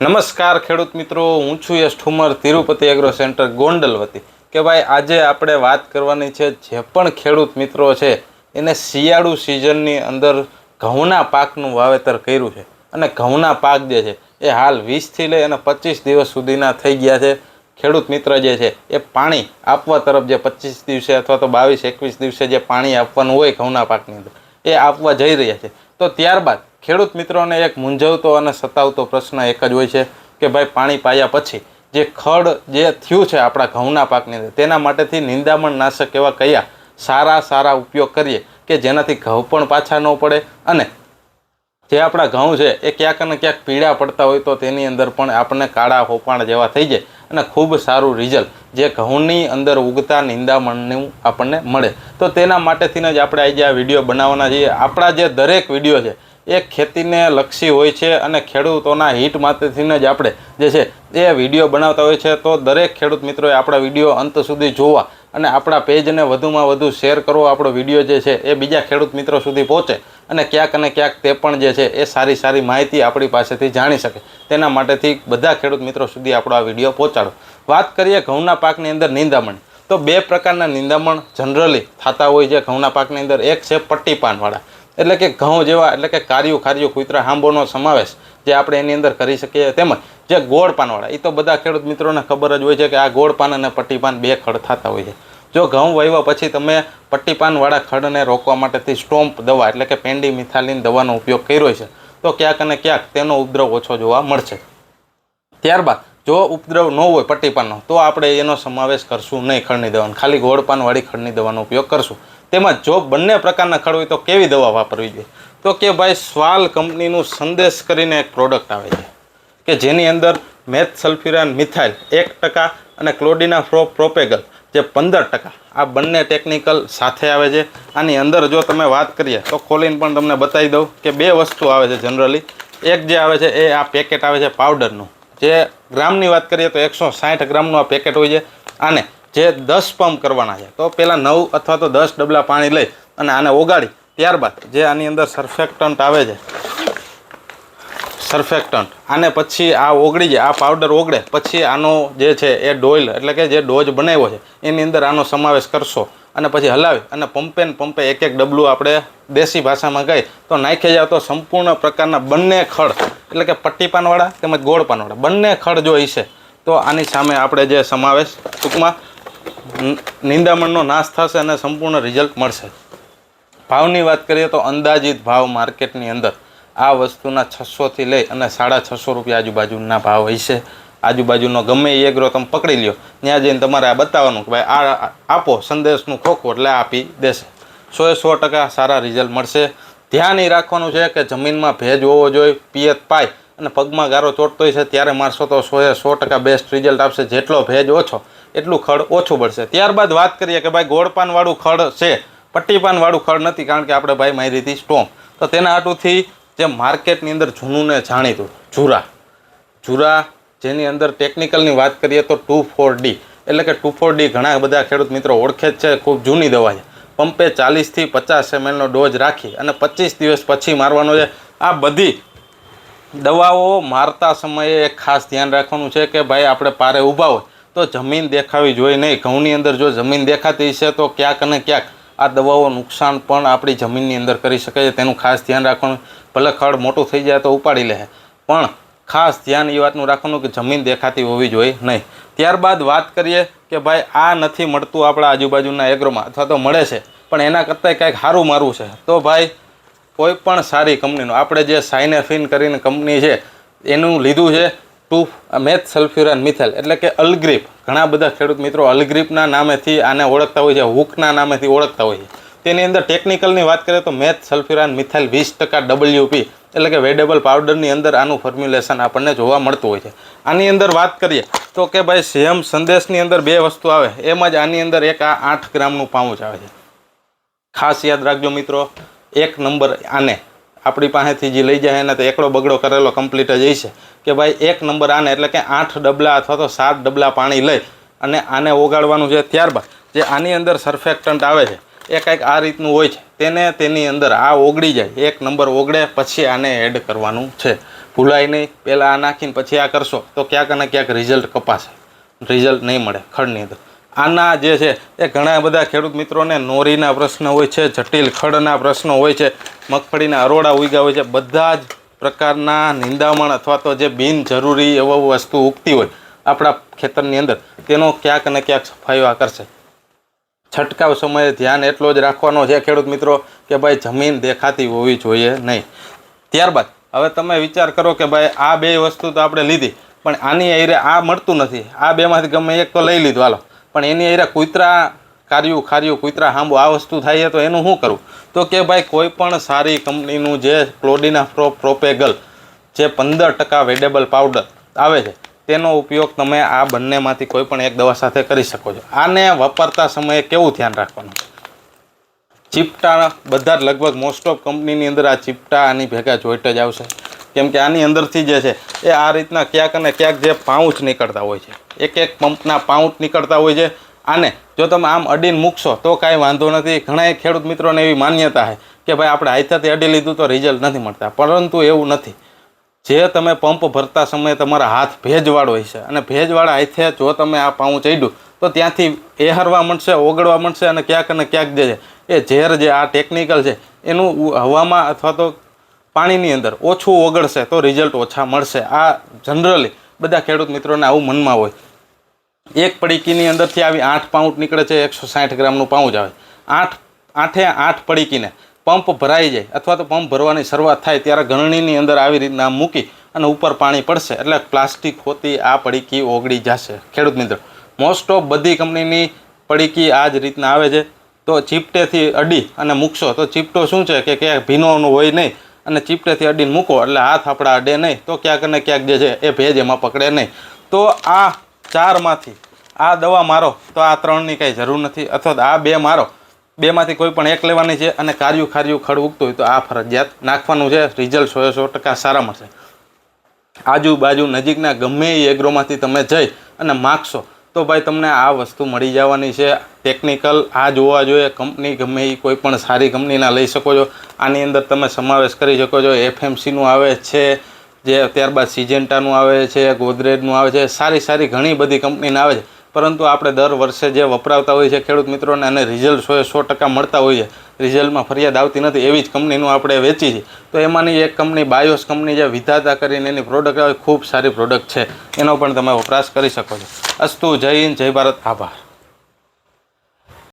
નમસ્કાર ખેડૂત મિત્રો, હું છું યશ ઠુમર, તિરુપતિ એગ્રો સેન્ટર ગોંડલ વતી કે ભાઈ, આજે આપણે વાત કરવાની છે જે પણ ખેડૂત મિત્રો છે, એને શિયાળુ સિઝનની અંદર ઘઉંના પાકનું વાવેતર કર્યું છે. અને ઘઉંના પાક જે છે, એ હાલ વીસથી લઈ અને પચીસ દિવસ સુધીના થઈ ગયા છે. ખેડૂત મિત્ર જે છે, એ પાણી આપવા તરફ જે પચીસ દિવસે અથવા તો બાવીસ, એકવીસ દિવસે જે પાણી આપવાનું હોય ઘઉંના પાકની અંદર, એ આપવા જઈ રહ્યા છે. તો ત્યારબાદ ખેડૂત મિત્રોને એક મૂંઝવતો અને સતાવતો પ્રશ્ન એક જ હોય છે કે ભાઈ પાણી પાયા પછી જે ખડ જે થયું છે આપણા ઘઉંના પાકની અંદર, તેના માટેથી નિંદામણ નાશક એવા કયા સારા સારા ઉપયોગ કરીએ કે જેનાથી ઘઉં પણ પાછા ન પડે અને જે આપણા ઘઉં છે એ ક્યાંક ને ક્યાંક પીળા પડતા હોય તો તેની અંદર પણ આપણને કાળા હોપાણ જેવા થઈ જાય અને ખૂબ સારું રિઝલ્ટ જે ઘઉંની અંદર ઉગતા નિંદામણનું આપણને મળે. તો તેના માટેથી જ આપણે આજે આ વીડિયો બનાવવાના છીએ. આપણા જે દરેક વીડિયો છે એ ખેતીને લક્ષી હોય છે અને ખેડૂતોના હિટ માટેથીને જ આપણે જે છે એ વીડિયો બનાવતા હોય છે. તો દરેક ખેડૂત મિત્રોએ આપણા વીડિયો અંત સુધી જોવા અને આપણા પેજને વધુમાં વધુ શેર કરવો આપણો વીડિયો જે છે એ બીજા ખેડૂત મિત્રો સુધી પહોંચે અને ક્યાંક અને ક્યાંક તે પણ જે છે એ સારી સારી માહિતી આપણી પાસેથી જાણી શકે. તેના માટેથી બધા ખેડૂત મિત્રો સુધી આપણો આ વીડિયો પહોંચાડો. વાત કરીએ ઘઉંના પાકની અંદર નિંદામણ. તો બે પ્રકારના નિંદામણ જનરલી થતા હોય છે. ઘઉંના પાકની અંદર એક છે પટ્ટી પાનવાળા એટલે કે ઘઉં જેવા, એટલે કે કાર્યું કાર્યું કુતરા હાંબોનો સમાવેશ જે આપણે એની અંદર કરી શકીએ. તેમજ જે ગોળ પાનવાળા એ તો બધા ખેડૂત મિત્રોને ખબર જ હોય છે કે આ ગોળ પાન અને પટ્ટીપાન બે ખડ થતા હોય છે. જો ઘઉં વહીવા પછી તમે પટ્ટીપાનવાળા ખડને રોકવા માટેથી સ્ટોમ્પ દવા, એટલે કે પેન્ડી મિથાલીન દવાનો ઉપયોગ કર્યો છે, તો ક્યાંક અને ક્યાંક તેનો ઉપદ્રવ ઓછો જોવા મળશે. ત્યારબાદ, જો ઉપદ્રવ ન હોય પટ્ટીપાનનો, તો આપણે એનો સમાવેશ કરશું નહીં ખડની દવાનો. ખાલી ગોળ પાનવાળી ખડની દવાનો ઉપયોગ કરશું. તેમજ જો બંને પ્રકારના ખડ હોય તો કેવી દવા વાપરવી જોઈએ? તો કે ભાઈ સ્વાલ કંપનીનું સંદેશ કરીને એક પ્રોડક્ટ આવે છે, કે જેની અંદર મેથ સલ્ફ્યુરાન મિથાઇલ એક ટકા અને ક્લોડિના ફ્રો પ્રોપેગલ જે પંદર ટકા, આ બંને ટેકનિકલ સાથે આવે છે. આની અંદર જો તમે વાત કરીએ, તો ખોલીને પણ તમને બતાવી દઉં કે બે વસ્તુ આવે છે જનરલી એક જે આવે છે એ આ પેકેટ આવે છે પાવડરનું જે ગ્રામની વાત કરીએ તો એકસો સાઠ ગ્રામનું આ પેકેટ હોય છે. આને જે દસ પંપ કરવાના છે, તો પહેલાં નવ અથવા તો દસ ડબલા પાણી લઈ અને આને ઓગાળી, ત્યારબાદ જે આની અંદર સરફેક્ટન્ટ આવે છે સરફેક્ટન્ટ આને પછી આ ઓગળી જાય, આ પાવડર ઓગળે, પછી આનો જે છે એ ડોઇલ એટલે કે જે ડોઝ બનાવ્યો છે, એની અંદર આનો સમાવેશ કરશો અને પછી હલાવી અને પંપે ને પંપે એક એક ડબલું આપણે દેશી ભાષામાં કહી તો નાખી જાવ તો સંપૂર્ણ પ્રકારના બંને ખડ, એટલે કે પટ્ટી પાનવાળા તેમજ ગોળ પાનવાળા, બંને ખડ જો હશે તો આની સામે આપણે જે સમાવેશ ટૂંકમાં નિંદામણનો નાશ થશે અને સંપૂર્ણ રિઝલ્ટ મળશે. ભાવની વાત કરીએ તો અંદાજિત ભાવ માર્કેટની અંદર આ વસ્તુના છસોથી લઈ અને સાડા છસો રૂપિયા આજુબાજુના ભાવ હશે આજુબાજુનો ગમે એ એગ્રો તમે પકડી લ્યો, ત્યાં જઈને તમારે આ બતાવવાનું કે ભાઈ આ આપો, સંદેશનું ખોખું એટલે આપી દેશે. સો સો ટકા સારા રિઝલ્ટ મળશે. ધ્યાન એ રાખવાનું છે કે જમીનમાં ભેજ હોવો જોઈએ, પિયત પાય અને પગમાં ગારો ચોટતો છે, ત્યારે મારશો તો સોએ સો ટકા બેસ્ટ રિઝલ્ટ આપશે. જેટલો ભેજ ઓછો, એટલું ખડ ઓછું પડશે ત્યારબાદ વાત કરીએ કે ભાઈ ગોળપાનવાળું ખડ છે. પટ્ટીપાનવાળું ખડ નથી, કારણ કે આપણે ભાઈ મારી હતી સ્ટોમ. તો તેના હાટુથી જે માર્કેટની અંદર જૂનું ને જાણીતું, જુરા. જુરા, જેની અંદર ટેકનિકલની વાત કરીએ તો ટુ ફોર ડી. એટલે કે ટુ ફોર ડી ઘણા બધા ખેડૂત મિત્રો ઓળખે જ છે, ખૂબ જૂની દવા છે. પંપે ચાલીસથી પચાસ એમએલનો ડોઝ રાખી અને પચીસ દિવસ પછી મારવાનો છે. આ બધી દવાઓ મારતા સમયે એક ખાસ ધ્યાન રાખવાનું છે કે ભાઈ આપણે પારે ઊભા હોય, તો જમીન દેખાવી જોઈએ નહીં. ઘઉંની અંદર જો જમીન દેખાતી છે તો ક્યાંક અને ક્યાંક આ દવાઓ નુકસાન પણ આપણી જમીનની અંદર કરી શકે છે. તેનું ખાસ ધ્યાન રાખવાનું, ભલે ખડ મોટું થઈ જાય તો ઉપાડી લે. પણ ખાસ ધ્યાન એ વાતનું રાખવાનું કે જમીન દેખાતી હોવી જોઈએ નહીં. ત્યારબાદ વાત કરીએ કે ભાઈ આ નથી મળતું આપણા આજુબાજુના એગ્રોમાં અથવા તો મળે છે, પણ એના કરતાંય કંઈક સારું મારું છે. તો ભાઈ કોઈ પણ સારી કંપનીનું આપણે જે સાઇનેફિન કરીને કંપની છે, એનું લીધું છે ટુ મેથ સલ્ફ્યુરાન મિથેલ એટલે કે અલગ્રીપ ઘણા બધા ખેડૂત મિત્રો અલગ્રીપના નામેથી આને ઓળખતા હોય છે હુકના નામેથી ઓળખતા હોય છે. તેની અંદર ટેકનિકલની વાત કરીએ તો મેથ સલ્ફ્યુરાન મિથેલ વીસ ટકા ડબલ્યુપી એટલે કે વેડેબલ પાવડરની અંદર આનું ફોર્મ્યુલેશન આપણને જોવા મળતું હોય છે. આની અંદર વાત કરીએ તો કે ભાઈ સીએમ સંદેશની અંદર બે વસ્તુ આવે. એમ જ આની અંદર એક આ આઠ ગ્રામનું પાઉચ આવે છે. ખાસ યાદ રાખજો મિત્રો એક નંબર આને આપણી પાસેથી જે લઈ જાય એને તો એકડો બગડો કરેલો કમ્પ્લીટ જ છે કે ભાઈ એક નંબર આને એટલે કે આઠ ડબલા અથવા તો સાત ડબલા પાણી લઈ અને આને ઓગાળવાનું છે ત્યારબાદ જે આની અંદર સરફેક્ટન્ટ આવે છે, એ કંઈક આ રીતનું હોય છે, તેને તેની અંદર આ ઓગળી જાય, એક નંબર ઓગળે પછી આને એડ કરવાનું છે. ભૂલાય નહીં, પહેલાં આ નાખીને પછી આ કરશો તો ક્યાંક અને ક્યાંક રિઝલ્ટ કપાશે. રિઝલ્ટ નહીં મળે ખડની અંદર. આના જે છે, એ ઘણા બધા ખેડૂત મિત્રોને નોરીના પ્રશ્ન હોય છે, જટિલ ખડના પ્રશ્નો હોય છે, મગફળીના અરોડા ઉગ્યા હોય છે, બધા જ પ્રકારના નિંદામણ અથવા તો જે બિનજરૂરી એવો વસ્તુ ઉગતી હોય આપણા ખેતરની અંદર, તેનો ક્યાંક ને ક્યાંક સફાયો કરશે. છંટકાવ સમયે ધ્યાન એટલો જ રાખવાનો છે ખેડૂત મિત્રો કે ભાઈ જમીન દેખાતી હોવી જોઈએ નહીં. ત્યારબાદ, હવે તમે વિચાર કરો કે ભાઈ આ બે વસ્તુ તો આપણે લીધી, પણ આની આઈરે આ મળતું નથી. આ બેમાંથી ગમે એક તો લઈ લીધું, હાલો. પણ એની આઈરે કૂતરા કાર્યું, ખાર્યું, કૂતરા હાંબુ, આ વસ્તુ થાય તો એનું શું કરવું? તો કે ભાઈ, કોઈ પણ સારી કંપનીનું જે ક્લોડિના પ્રો પ્રોપેગલ, જે પંદર ટકા વેડેબલ પાવડર આવે છે, તેનો ઉપયોગ તમે આ બંનેમાંથી કોઈ પણ એક દવા સાથે કરી શકો છો. આને વાપરતા સમયે કેવું ધ્યાન રાખવાનું? ચીપટા બધા લગભગ મોસ્ટ ઓફ કંપનીની અંદર આ ચીપટા આની ભેગા જોઈટ જ આવશે. કેમ કે આની અંદરથી જે છે, એ આ રીતના ક્યાંક અને ક્યાંક જે પાઉચ નીકળતા હોય છે. એક એક પંપના પાઉચ નીકળતા હોય છે. આને જો તમે આમ અડીને મૂકશો તો કાંઈ વાંધો નથી. ઘણા ખેડૂત મિત્રોને એવી માન્યતા છે કે ભાઈ આપણે હાથેથી અડી લીધું તો રિઝલ્ટ નથી મળતા. પરંતુ એવું નથી. જે તમે પંપ ભરતા સમયે તમારા હાથ ભેજવાળો હોય છે અને ભેજવાળા હાથે જો તમે આ પાઉચ ચડ્યું તો ત્યાંથી એહરવા મળશે ઓગળવા મળશે અને ક્યાંક અને ક્યાંક જે છે, એ ઝેર જે આ ટેકનિકલ છે, એનું હવામાં અથવા તો પાણીની અંદર ઓછું ઓગળશે તો રિઝલ્ટ ઓછા મળશે. આ જનરલી બધા ખેડૂત મિત્રોને આવું મનમાં હોય. એક પડીકીની અંદરથી આવી આઠ પાઉન્ટ નીકળે છે, એકસો સાઠ ગ્રામનું પાઉચ આવે. આઠ, આઠે આઠ પડીકીને પંપ ભરાઈ જાય અથવા તો પંપ ભરવાની શરૂઆત થાય ત્યારે ગરણીની અંદર આવી રીતના મૂકી અને ઉપર પાણી પડશે એટલે પ્લાસ્ટિક હોતી આ પડીકી ઓગળી જશે. ખેડૂત મિત્રો મોસ્ટ ઓફ બધી કંપનીની પડીકી આ જ રીતના આવે છે. તો ચીપટેથી અડી અને મૂકશો તો ચીપટો શું છે કે ક્યાંક ભીનોનું હોય નહીં. અને ચીપટેથી અડીને મૂકો, એટલે હાથ આપણા અડે નહીં. તો ક્યાંક ને ક્યાંક જે છે એ ભેજ એમાં પકડે નહીં. તો આ ચારમાંથી, આ દવા મારો, તો આ ત્રણની કાંઈ જરૂર નથી. અથવા આ બે મારો. બેમાંથી કોઈ પણ એક લેવાની છે અને કાર્યું ખાર્યું ખડ ઉગતું હોય તો આ ફરજિયાત નાખવાનું છે. રિઝલ્ટ સો સો ટકા સારા મળશે આજુબાજુ નજીકના ગમે એ એગ્રોમાંથી તમે જઈ અને માગશો તો ભાઈ તમને આ વસ્તુ મળી જવાની છે. ટેકનિકલ આ જોવા જોઈએ. કંપની ગમે એ કોઈ પણ સારી કંપનીના લઈ શકો છો. આની અંદર તમે સમાવેશ કરી શકો છો. એફએમસીનું આવે છે, જે ત્યારબાદ સિજેન્ટાનું આવે છે ગોદરેજનું આવે છે. સારી સારી ઘણી બધી કંપનીના આવે છે. પરંતુ આપણે દર વર્ષે જે વપરાવતા હોઈએ છે ખેડૂત મિત્રોને અને રિઝલ્ટ સો સો ટકા મળતા હોય છે રિઝલ્ટમાં ફરિયાદ આવતી નથી એવી જ કંપનીનું આપણે વેચી છે તો એમાંની એક કંપની બાયોસ કંપની જે વિધાતા કરીને એની પ્રોડક્ટ આવે, ખૂબ સારી પ્રોડક્ટ છે. એનો પણ તમે વપરાશ કરી શકો છો. અસ્તુ, જય હિન્દ, જય ભારત. આભાર.